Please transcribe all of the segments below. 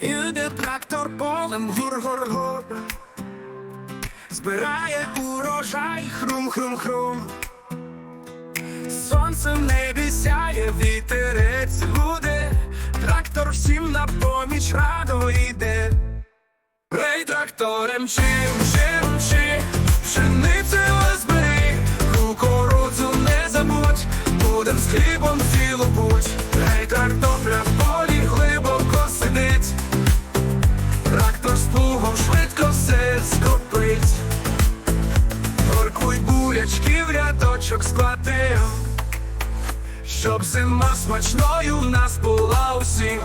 Іде трактор полем гур-гур-гур Збирає урожай хрум-хрум-хрум Сонце в небі сяє, вітерець гуде. Трактор всім на поміч радо йде. Гей, тракторем чим, чим, чим Пшеницю збери Кукурудзу не забудь. Будем з хлібом цілу рядочок складив Щоб зима смачною в нас була усім.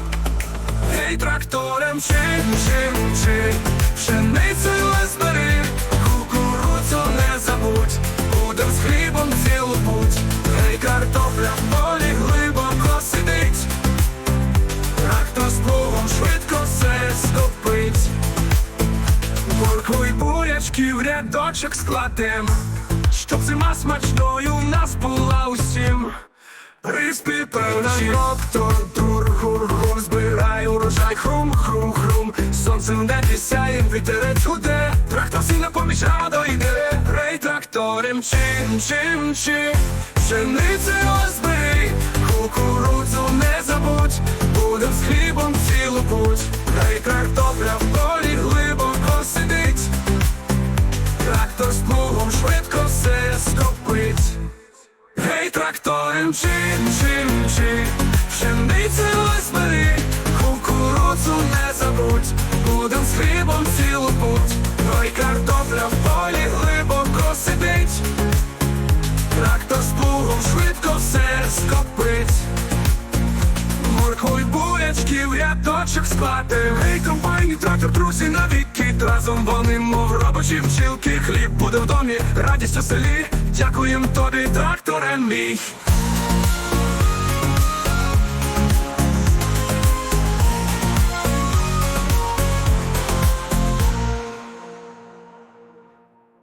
Гей, тракторем чим, чим, чим Пшеницею збери Кукурудзу не забудь Будем з хлібом цілу путь. Гей, картопля в полі глибоко сидить Трактор з плугом швидко все скопить Моркву й в рядочок складем Щоб зима смачною в нас була усім. Приспі певна доктор тур хур хур збирай урожай хрум хрум хрум. Сонце в небі сяє, вітерець гуде Трактор сильно поміж радо йде. Рей тракторем чим чим чим. Пшеницею збери Кукурудзу чин, чин Пшеницю збери Кукурудзу не забудь. Будем з хлібом цілу путь. Ой, картопля в полі глибоко сидить. Трактор з плугом швидко все скопить. Моркву й в рядочок складем Гей, компанії, трактор, друзі навіки Разом вони, мов робочі мчілки Хліб буде в домі, радість у селі. Дякуєм тобі, тракторе мій